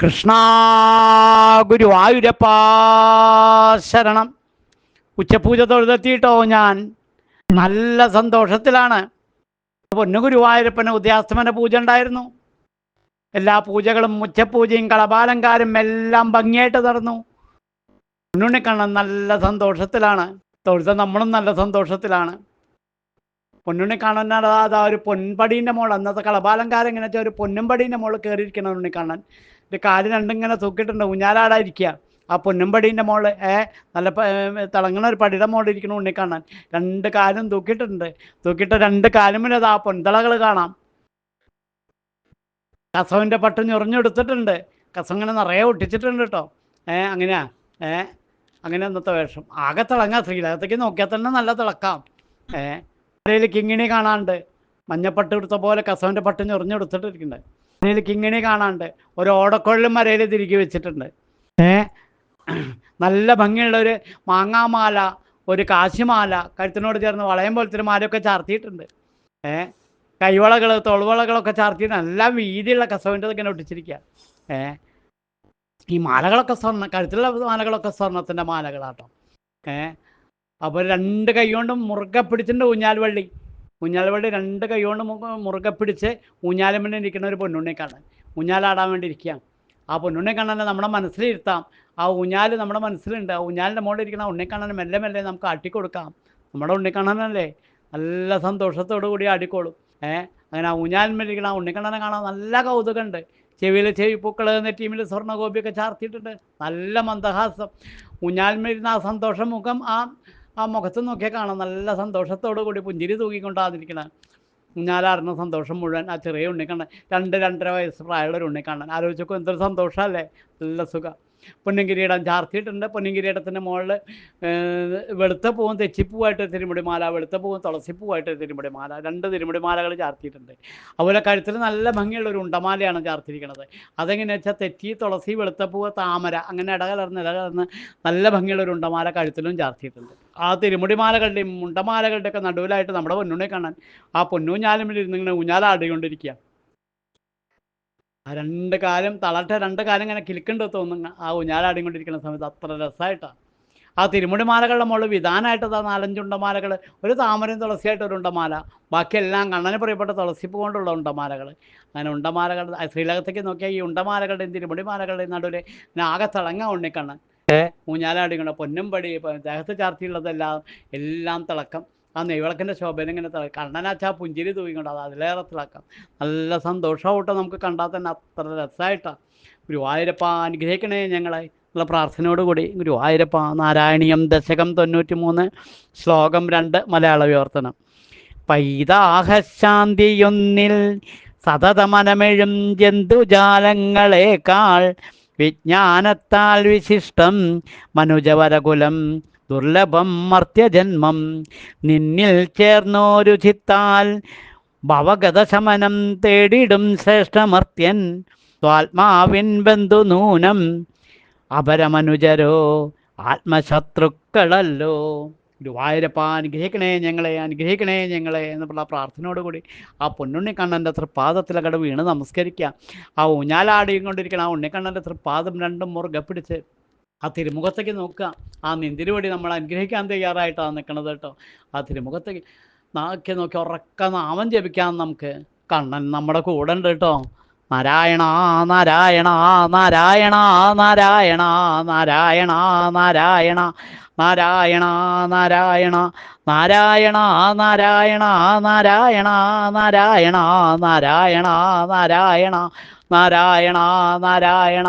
കൃഷ്ണ ഗുരുവായൂരപ്പാ ശരണം. ഉച്ചപൂജ തൊഴുതെത്തിയിട്ടോ ഞാൻ. നല്ല സന്തോഷത്തിലാണ്. പൊന്നു ഗുരുവായൂരപ്പന് ഉദയാസ്തമന പൂജ ഉണ്ടായിരുന്നു. എല്ലാ പൂജകളും ഉച്ചപൂജയും കളപാലങ്കാരും എല്ലാം ഭംഗിയായിട്ട് നടന്നു. പൊന്നുണ്ണിക്കണ്ണൻ നല്ല സന്തോഷത്തിലാണ്. തൊഴുത നമ്മളും നല്ല സന്തോഷത്തിലാണ്. പൊന്നുണ്ണിക്കണ്ണൻ അതാ ഒരു പൊൻപടീന്റെ മോൾ. അന്നത്തെ കളപാലങ്കാരം ഇങ്ങനെ ഒരു പൊന്നുംപടീന്റെ മോൾ കയറിയിരിക്കണം ഉണ്ണിക്കണ്ണൻ ഒരു കാൽ രണ്ടിങ്ങനെ തൂക്കിയിട്ടുണ്ട് ഉഞ്ഞാലാടായിരിക്കുക ആ പൊന്നുംപടീന്റെ മോൾ ഏ നല്ല തിളങ്ങണ ഒരു പടിയുടെ മോളിൽ ഇരിക്കണ ഉണ്ണി കാണാൻ. രണ്ട് കാലും തൂക്കിയിട്ടുണ്ട്. തൂക്കിയിട്ട് രണ്ട് കാലുമിലത് ആ പൊൻതളകൾ കാണാം. കസവിന്റെ പട്ട് ഞൊറിഞ്ഞെടുത്തിട്ടുണ്ട്. കസം ഇങ്ങനെ നിറയെ ഒട്ടിച്ചിട്ടുണ്ട് കേട്ടോ ഏ അങ്ങനെയാ. ഏ അങ്ങനെ അന്നത്തെ വേഷം. ആകെ തിളങ്ങാം. ശ്രീലകത്തേക്ക് നോക്കിയാൽ തന്നെ നല്ല തിളക്കാം. ഏ കിങ്ങിണി കാണാണ്ട് മഞ്ഞപ്പട്ട് എടുത്ത പോലെ കസവിന്റെ പട്ട് ഞൊറിഞ്ഞെടുത്തിട്ടിരിക്കുന്നുണ്ട് അരയിൽ കിങ്ങിണി കാണാണ്ട് ഒരു ഓടക്കൊള്ളും വരയിൽ തിരികെ വെച്ചിട്ടുണ്ട്. ഏ? നല്ല ഭംഗിയുള്ള ഒരു മാങ്ങാമാല ഒരു കാശിമാല കരുത്തിനോട് ചേർന്ന് വളയം പോലത്തെ ഒരു മാലയൊക്കെ ചാർത്തിയിട്ടുണ്ട്. ഏ? കൈവളകൾ തൊളവളകളൊക്കെ ചാർത്തിയിട്ട് നല്ല വീതിയുള്ള കസവിന്റെ ഇങ്ങനെ ഒട്ടിച്ചിരിക്കുക ഏ? ഈ മാലകളൊക്കെ സ്വർണ കഴുത്തിലുള്ള മാലകളൊക്കെ സ്വർണത്തിന്റെ മാലകളാട്ടോ. ഏ? അപ്പോൾ രണ്ട് കൈ കൊണ്ടും മുറുകെ പിടിച്ചിട്ടുണ്ട് ഊഞ്ഞാൽ വള്ളി. ഊഞ്ഞാൽ രണ്ട് കൈ കൊണ്ട് മുറുകെ- പിടിച്ച് ഊഞ്ഞാലുമ്മൽ ഇരിക്കുന്ന ഒരു പൊന്നുണ്ണി കാണാൻ. ഊഞ്ഞാലാടാൻ വേണ്ടി ഇരിക്കുക ആ പൊന്നുണ്ണി കാണാൻ നമ്മുടെ മനസ്സിലിരുത്താം. ആ ഊഞ്ഞാൽ നമ്മുടെ മനസ്സിലുണ്ട്. ആ ഊഞ്ഞാലിന്റെ മുകളിൽ ഇരിക്കുന്ന ഉണ്ണി കാണാൻ മെല്ലെ മെല്ലെ നമുക്ക് ആട്ടിക്കൊടുക്കാം. നമ്മുടെ ഉണ്ണി കാണാനല്ലേ നല്ല സന്തോഷത്തോടു കൂടി ആടിക്കോളും. ഏഹ് അങ്ങനെ ആ ഊഞ്ഞാലിന്മേലിരിക്കുന്ന ആ ഉണ്ണിക്കണ്ണനെ കാണാൻ നല്ല കൗതുകമുണ്ട്. ചെവിയിൽ ചെവിപ്പൂക്കൾ ടീമിൽ സ്വർണഗോപിയൊക്കെ ചാർത്തിയിട്ടുണ്ട്. നല്ല മന്ദഹാസം. ഊഞ്ഞാലിന്മേലിരുന്ന ആ സന്തോഷം മുഖം ആ ആ മുഖത്ത് നോക്കിയാൽ കാണാം. നല്ല സന്തോഷത്തോടു കൂടി പുഞ്ചിരി തൂക്കിക്കൊണ്ടാതിരിക്കണ ഊഞ്ഞാലാടുന്ന സന്തോഷം മുഴുവൻ ആ ചെറിയ ഉണ്ണി ഉണ്ണിക്കണ്ണൻ രണ്ട് രണ്ടര വയസ്സ് പ്രായമുള്ള ഒരു ഉണ്ണിക്കണ്ണൻ. ആലോചിച്ചപ്പോൾ എന്തൊരു സന്തോഷമല്ലേ? നല്ല സുഖം. പൊന്നും കിരീടം ചാർത്തിയിട്ടുണ്ട് പൊന്നും കിരീടത്തിന്റെ മുകളിൽ വെളുത്ത പൂവും തെച്ചിപ്പൂവായിട്ട് തിരുമുടി മാല വെളുത്ത പൂവും തുളസിപ്പൂവായിട്ട് തിരുമുടി മാല രണ്ട് തിരുമുടി മാലകൾ ചാർത്തിയിട്ടുണ്ട്. അതുപോലെ കഴുത്തിൽ നല്ല ഭംഗിയുള്ള ഒരു ഉണ്ടമാലയാണ് ചാർത്തിയിരിക്കുന്നത് അതെങ്ങനെയാ വെച്ചാൽ തെറ്റി തുളസി വെളുത്തപ്പൂവ് താമര അങ്ങനെ ഇടകലർന്ന് ഇടകലർന്ന് നല്ല ഭംഗിയുള്ള ഒരു ഉണ്ടമാല കഴുത്തിലും ചാർത്തിയിട്ടുണ്ട്. ആ തിരുമുടി മാലകളുടെയും ഉണ്ടമാലകളുടെയും ഒക്കെ നടുവിലായിട്ട് നമ്മുടെ പൊന്നുണ്ണെ കാണാൻ ആ പൊന്നൂഞ്ഞാലും ഇരുന്ന് ഇങ്ങനെ ഊഞ്ഞാലാടിക്കൊണ്ടിരിക്കുക ആ രണ്ട് കാലം തളട്ട രണ്ട് കാലം ഇങ്ങനെ കിലുക്കുണ്ട് തോന്നുന്നു. ആ ഊഞ്ഞാലാടിക്കൊണ്ടിരിക്കുന്ന സമയത്ത് അത്ര രസമായിട്ടാണ് ആ തിരുമുടി മാലകളുടെ മുകളിൽ വിധാനമായിട്ട് ആ നാലഞ്ച് ഉണ്ടമാലകൾ ഒരു താമരയും തുളസിയായിട്ട് ഒരു ഉണ്ടമാല. ബാക്കിയെല്ലാം കണ്ണന് പ്രിയപ്പെട്ട തുളസിപ്പ് കൊണ്ടുള്ള ഉണ്ടമാലകൾ അങ്ങനെ ഉണ്ടമാലകൾ ശ്രീലകത്തേക്ക് നോക്കിയാൽ ഈ ഉണ്ടമാലകളുടെയും തിരുമുടി മാലകളുടെയും നടുവിൽ ആകെ തിളങ്ങാൻ ഉണ്ണിക്കണ്ണൻ. ഊഞ്ഞാലാടിക്കൊണ്ട് പൊന്നും പടി ദേഹത്ത് ചാർത്തിയുള്ളതെല്ലാം എല്ലാം തിളക്കം. ആ നെയ്വിളക്കിന്റെ ശോഭന ഇങ്ങനെ തിളക്കം കണ്ണനാച്ചാ പുഞ്ചിരി തൂങ്ങിക്കൊണ്ട് അത് അതിലേറെ തിളക്കാം നല്ല സന്തോഷമാവട്ടെ നമുക്ക് കണ്ടാൽ തന്നെ. അത്ര രസമായിട്ടാണ് ഗുരുവായൂരപ്പ അനുഗ്രഹിക്കണേ ഞങ്ങളെ. ഉള്ള പ്രാർത്ഥനയോടുകൂടി ഗുരുവായൂരപ്പ നാരായണീയം ദശകം തൊണ്ണൂറ്റി മൂന്ന് ശ്ലോകം രണ്ട് മലയാള വിവർത്തനം. പൈതാഹശാന്തിയൊന്നിൽ സതതമനമെഴും ജന്തുജാലങ്ങളെക്കാൾ വിജ്ഞാനത്താൽ വിശിഷ്ടം മനുജവരകുലം ദുർലഭം മർത്യജന്മം നിന്നിൽ ചേർന്നോരു ചിത്താൽ ഭവഗതശമനം തേടിടും ശ്രേഷ്ഠമർത്യൻ സ്വാത്മാവിൻ ബന്ധുനൂനം അപരമനുജരോ ആത്മശത്രുക്കളല്ലോ. ഗുരുവായൂരപ്പ അനുഗ്രഹിക്കണേ ഞങ്ങളെ അനുഗ്രഹിക്കണേ ഞങ്ങളെ എന്നുള്ള പ്രാർത്ഥനയോടുകൂടി ആ പൊന്നുണ്ണിക്കണ്ണന്റെ തൃപ്പാദത്തിലകട് വീണ് നമസ്കരിക്കുക ആ ഊഞ്ഞാലാടിയും കൊണ്ടിരിക്കണം ആ ഉണ്ണിക്കണ്ണന്റെ തൃപ്പാദം രണ്ടും മുറുകെ പിടിച്ച് ആ തിരുമുഖത്തേക്ക് നോക്കുക ആ നെന്തിരുവടി നമ്മൾ അനുഗ്രഹിക്കാൻ തയ്യാറായിട്ടാണ് നിൽക്കുന്നത് കേട്ടോ ആ തിരുമുഖത്തേക്ക് നാക്കി നോക്കി ഉറക്ക നാമം ജപിക്കാം നമുക്ക് കണ്ണൻ നമ്മുടെ കൂടെ ഉണ്ട് കേട്ടോ നാരായണ നാരായണ നാരായണ നാരായണ നാരായണ നാരായണ നാരായണ നാരായണ നാരായണ നാരായണ നാരായണ നാരായണ നാരായണ നാരായണ നാരായണ നാരായണ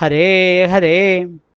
हरे हरे।